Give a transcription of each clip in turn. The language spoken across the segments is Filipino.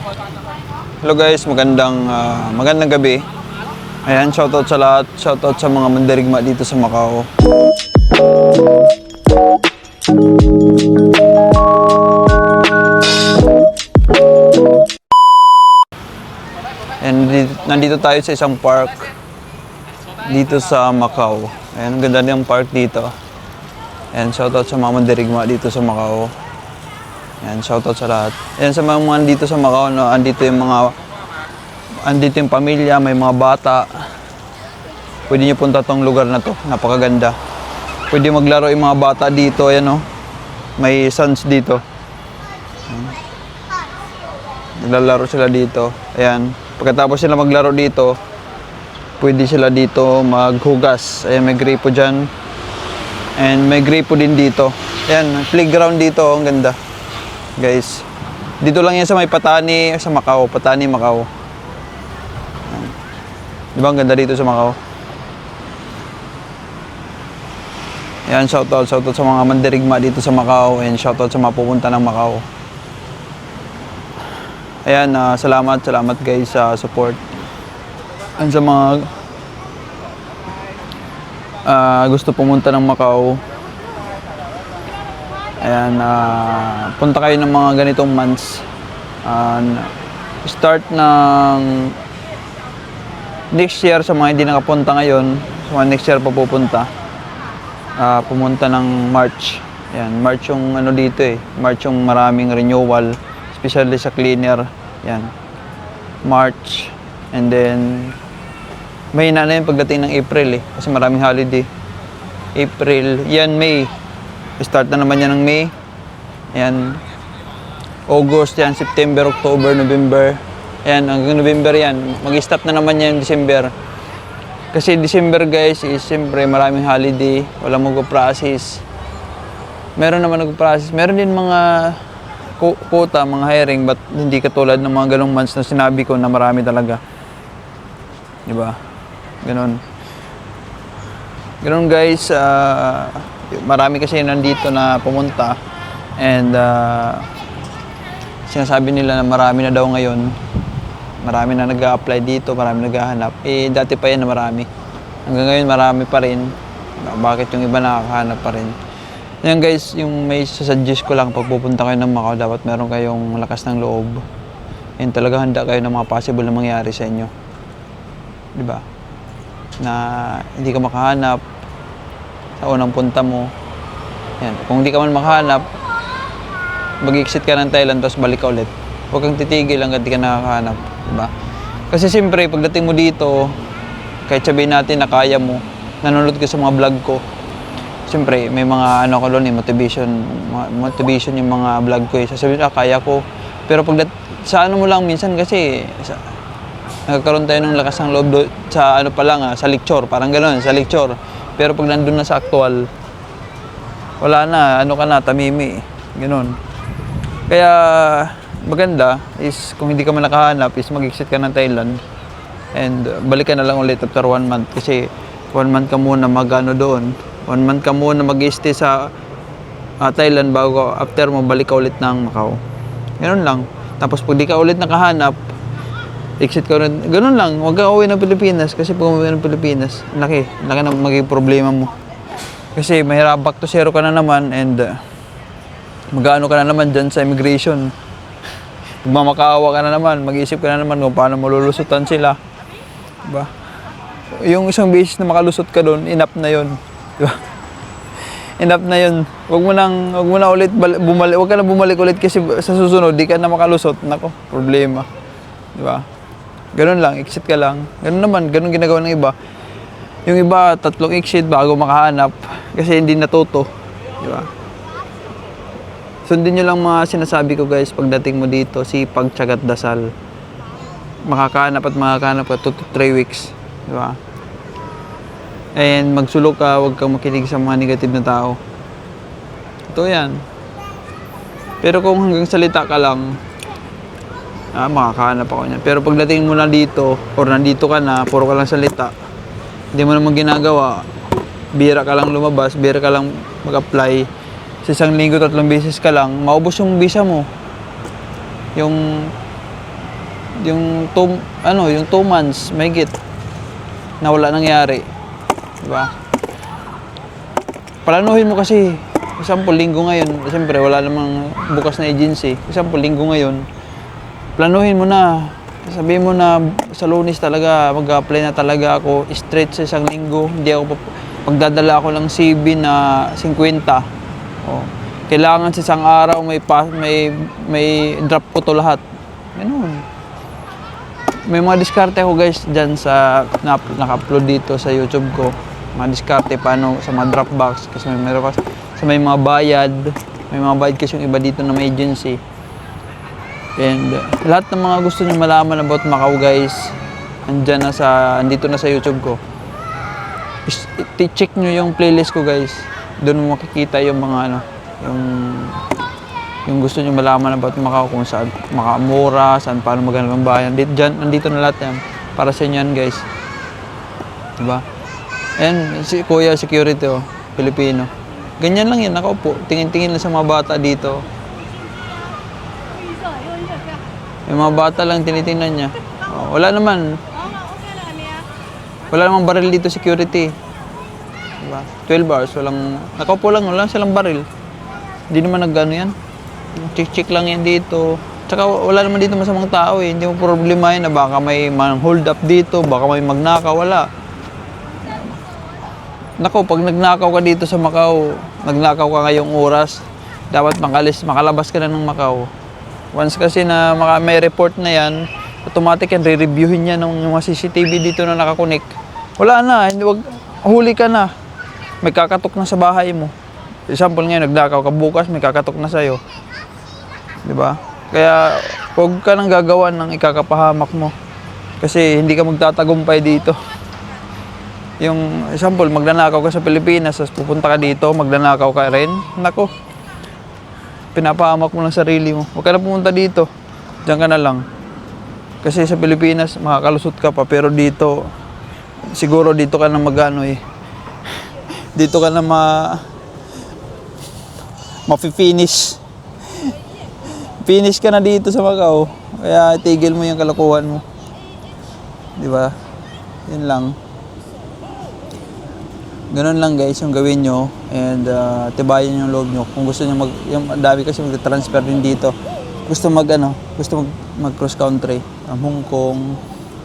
Hello guys, magandang ah, magandang gabi. Ayan, shoutout sa lahat. Shoutout sa mga mandirigma dito sa Macau. And di- nandito tayo sa isang park dito sa Macau. Ayan, ang ganda ng park dito. Ayan, shoutout sa mga mandirigma dito sa Macau. Ayan, shoutout sa lahat. Ayan, sa mga mga dito sa Macau, no, andito yung mga andito yung pamilya, may mga bata. Pwede nyo punta tong lugar na to. Napakaganda. Pwede maglaro yung mga bata dito. Ayan, oh. May sons dito. Naglalaro sila dito. Ayan. Pagkatapos sila maglaro dito, pwede sila dito maghugas. Ayan, may gripo dyan. And may gripo din dito. Ayan, playground dito. Ang ganda. Guys. Dito lang yan sa may Patani, sa Macau. Patani, Macau. Di ba ang ganda dito sa Macau? Ayan, shoutout, shoutout sa mga mandirigma dito sa Macau and shoutout sa mga pupunta ng Macau. Ayan, ah, salamat, salamat guys sa support. And sa mga ah, gusto pumunta ng Macau, ayan, ah, punta kayo ng mga ganitong months. Ah, start ng next year sa mga hindi nakapunta ngayon, sa mga next year pa pupunta, ah, pumunta ng March. Yan, March yung ano dito eh. March yung maraming renewal, especially sa cleaner. Yan. March. And then, may na na yun pagdating ng April eh. Kasi maraming holiday. April. Yan, May. Start na naman yan ng May. Yan. August yan, September, October, November. Yan, hanggang November yan. Mag-stop na naman yan December. Kasi December guys is siyempre maraming holiday, walang mag-process. Meron naman nag-process. Meron din mga quota, mga hiring, but hindi katulad ng mga ganong months na sinabi ko na marami talaga. Di ba? Ganon. Ganon guys, ah, marami kasi nandito na pumunta and ah, sinasabi nila na marami na daw ngayon. Marami na nag apply dito, marami naghahanap. Eh, dati pa yan na marami. Hanggang ngayon marami pa rin. Bakit yung iba nakakahanap pa rin? Yan guys, yung may suggest ko lang pag pupunta kayo ng Macau, dapat meron kayong lakas ng loob. And talaga handa kayo ng mga possible na mangyari sa inyo. Di ba? Na hindi ka makahanap sa unang punta mo. Yan. Kung hindi ka man makahanap, mag-exit ka ng Thailand tapos balik ka ulit. Huwag kang titigil hanggang di ka nakakahanap. Diba? Kasi siyempre, pagdating mo dito, kahit sabihin natin na kaya mo, nanonood ka sa mga vlog ko, siyempre, may mga ano ko doon eh, motivation, motivation yung mga vlog ko eh. Sasabihin, ah, kaya ko. Pero pag sa ano mo lang minsan kasi, sa, nagkakaroon tayo ng lakas ng loob do, sa ano pa lang, ah, sa lecture, parang gano'n, sa lecture. Pero pag nandun na sa actual, wala na, ano ka na, tamimi. Ganun. Kaya maganda is kung hindi ka man nakahanap is mag-exit ka ng Thailand and uh, balik ka na lang ulit after one month kasi one month ka muna mag-ano doon. One month ka muna mag-stay sa ah, Thailand bago after mo balik ka ulit ng Macau. Ganun lang. Tapos pag di ka ulit nakahanap, exit ka rin. Ganun lang. Huwag ka uwi ng Pilipinas kasi pag umuwi ng Pilipinas, laki. Laki na magiging problema mo. Kasi mahirap back to zero ka na naman and uh, mag-ano ka na naman dyan sa immigration. Magmamakaawa ka na naman, mag-isip ka na naman kung paano malulusutan sila. Diba? Yung isang beses na makalusot ka doon, enough na yon. Diba? Enough na yun. Huwag mo nang, huwag mo na ulit bumalik, huwag ka na bumalik ulit kasi sa susunod, di ka na makalusot. Nako, problema. Diba? Ganun lang, exit ka lang. Ganun naman, ganun ginagawa ng iba. Yung iba, tatlong exit bago makahanap kasi hindi natuto. Di ba? Sundin nyo lang mga sinasabi ko guys pagdating mo dito, sipag, tiyagat, dasal. Makakahanap at makakahanap ka 2 to 3 weeks. Di ba? And magsulok ka, huwag kang makinig sa mga negative na tao. Ito yan. Pero kung hanggang salita ka lang, ah, makakahanap ako niyan. Pero pagdating mo na dito, or nandito ka na, puro ka lang salita, hindi mo naman ginagawa, bira ka lang lumabas, bira ka lang mag-apply, sa isang linggo, tatlong beses ka lang, maubos yung visa mo. Yung yung two, ano, yung two months, may na wala nangyari. Di ba? Planuhin mo kasi, example, linggo ngayon, siyempre wala namang bukas na agency. Example, linggo ngayon, planuhin mo na. Sabihin mo na sa lunes talaga, mag-apply na talaga ako straight sa isang linggo. Hindi ako pagdadala ako ng CV na 50. Oh. Kailangan sa isang araw may pa, may may drop ko to lahat. Ganun. May mga diskarte ako guys dyan sa na, naka-upload dito sa YouTube ko. Mga diskarte paano sa mga Dropbox kasi may meron kasi sa may mga bayad, may mga bayad kasi yung iba dito na may agency. And lahat ng mga gusto niyo malaman about Macau guys, andyan na sa andito na sa YouTube ko. I-check niyo yung playlist ko guys. Doon mo makikita yung mga ano, yung yung gusto niyo malaman about Macau kung saan makamura, saan paano maghanap ng bayan. Dito, dyan, nandito na lahat yan. Para sa inyo yan guys. Diba? And si Kuya Security oh, Pilipino. Ganyan lang yan, nakaupo. Tingin-tingin lang sa mga bata dito. Yung mga bata lang tinitingnan niya. Oh, wala naman. Wala namang baril dito security. Diba? 12 hours, walang... Nakaupo lang, wala silang baril. Hindi naman nagano yan. Chick-chick lang yan dito. Tsaka wala naman dito masamang tao eh. Hindi mo problema yun na baka may man hold up dito, baka may magnakaw, wala. Nako, pag nagnakaw ka dito sa Macau, nagnakaw ka ngayong oras, dapat makalis, makalabas ka na ng Macau. Once kasi na maka, may report na yan, automatic yan, re-reviewin yan ng mga CCTV dito na nakakonek. Wala na, hindi wag, huli ka na. May kakatok na sa bahay mo. Example ngayon, nagnakaw ka bukas, may kakatok na sa'yo. Di ba? Kaya, huwag ka nang gagawa ng ikakapahamak mo. Kasi hindi ka magtatagumpay dito. Yung example, magnanakaw ka sa Pilipinas, tapos pupunta ka dito, magnanakaw ka rin. Nako, pinapahamak mo lang sarili mo. Huwag ka na pumunta dito. Diyan ka na lang. Kasi sa Pilipinas, makakalusot ka pa. Pero dito, siguro dito ka na magano eh. Dito ka na ma... Mafi-finish. Finish ka na dito sa Macau. Kaya tigil mo yung kalokohan mo. Di ba? Yun lang. Ganun lang guys yung gawin nyo and uh, tibayan yung loob nyo. Kung gusto nyo mag, yung dami kasi mag-transfer din dito. Gusto mag ano, gusto mag, mag cross country. Um, Hong Kong,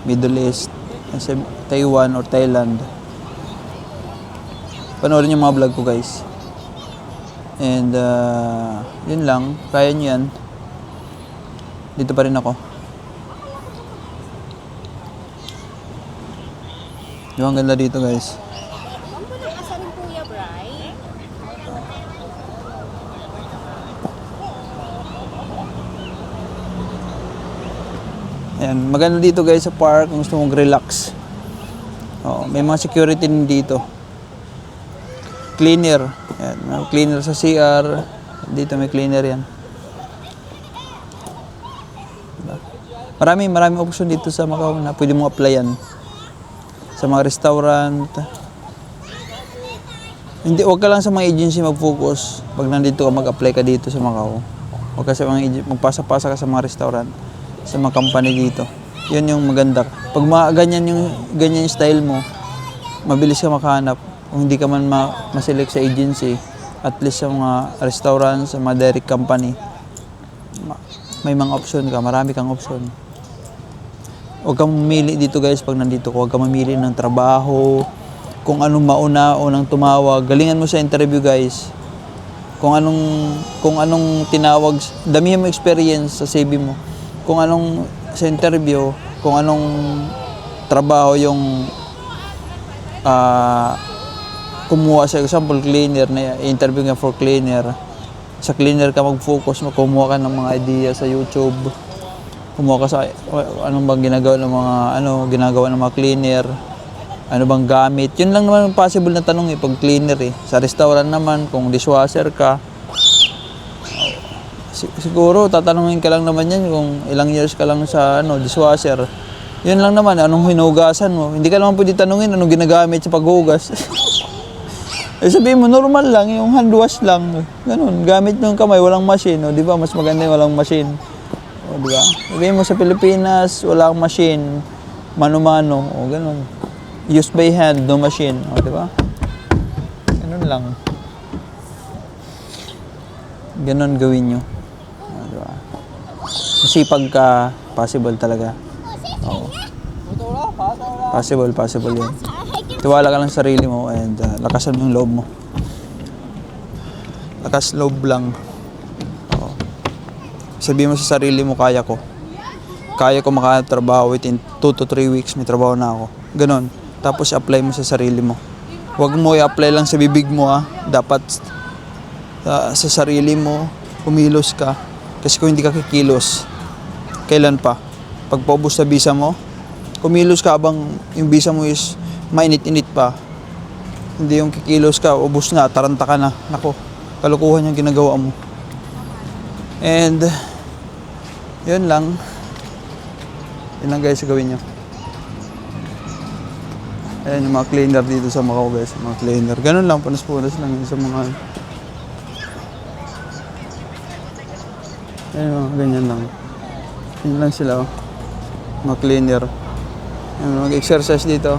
Middle East, sa Taiwan or Thailand. Panoorin yung mga vlog ko guys. And uh, yun lang, kaya nyo yan. Dito pa rin ako. Yung ang ganda dito guys. Ang ba ng asa ni Kuya Bray? Ayan, maganda dito guys sa park kung gusto mong relax. Oh, may mga security din dito. Cleaner. Ayan, may cleaner sa CR. Dito may cleaner yan. Marami, marami option dito sa Macau na pwede mong applyan. Sa mga restaurant. Hindi, wag ka lang sa mga agency mag-focus. Pag nandito ka, mag-apply ka dito sa Macau. Wag ka sa mga magpasa-pasa ka sa mga restaurant. Sa mga company dito. Yun yung maganda. Pag mga ganyan yung, ganyan yung style mo, mabilis ka makahanap. Kung hindi ka man ma- maselect sa agency, at least sa mga restaurant, sa mga direct company, ma- may mga option ka, marami kang option. Huwag kang mamili dito guys pag nandito ka. Huwag kang mamili ng trabaho, kung anong mauna, unang tumawag. Galingan mo sa interview guys. Kung anong kung anong tinawag, damihan mo experience sa CV mo. Kung anong sa interview, kung anong trabaho yung ah kumuha sa example cleaner na interview nga for cleaner. Sa cleaner ka mag-focus, kumuha ka ng mga idea sa YouTube. Kumuha ka sa anong bang ginagawa ng mga ano, ginagawa ng mga cleaner. Ano bang gamit? Yun lang naman possible na tanong eh, pag cleaner eh. Sa restaurant naman, kung dishwasher ka, siguro tatanungin ka lang naman yan kung ilang years ka lang sa ano, dishwasher. Yun lang naman, anong hinugasan mo. Hindi ka naman pwede tanungin anong ginagamit sa paghugas. eh sabihin mo, normal lang, yung hand wash lang. Ganun, gamit ng kamay, walang machine. O, di ba, mas maganda yung walang machine. O, di ba? Sabihin mo sa Pilipinas, wala akong machine. Mano-mano. O, ganun. Use by hand, no machine. O, di ba? Ganun lang. Ganun gawin nyo. Masipag ka, possible talaga. Oo. Possible, possible yun. Tiwala ka lang sa sarili mo and uh, lakasan mo yung loob mo. Lakas loob lang. Oo. Sabihin mo sa sarili mo, kaya ko. Kaya ko makatrabaho within 2 to 3 weeks, may trabaho na ako. Ganon. Tapos apply mo sa sarili mo. Huwag mo i-apply lang sa bibig mo ah. Dapat sa, sa sarili mo, kumilos ka. Kasi kung hindi ka kikilos, kailan pa? Pag paubos sa visa mo, kumilos ka habang yung visa mo is mainit-init pa. Hindi yung kikilos ka, ubos na, taranta ka na. Nako, kalukuhan yung ginagawa mo. And, yun lang. Yun lang guys, gawin nyo. Ayan yung mga cleaner dito sa Macau guys, mga cleaner. Ganun lang, panas-punas lang yun sa mga... Ayan mga ganyan lang. Yun lang sila oh. Mga cleaner. Mag-exercise dito.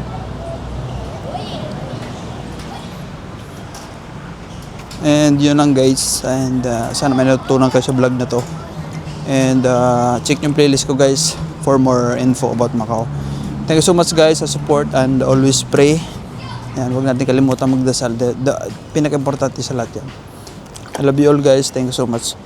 And yun lang guys. And uh, sana may natutunan kayo sa vlog na to. And uh, check yung playlist ko guys for more info about Macau. Thank you so much guys sa support and always pray. Yan, huwag natin kalimutan magdasal. The, the, pinaka-importante sa lahat yan. I love you all guys. Thank you so much.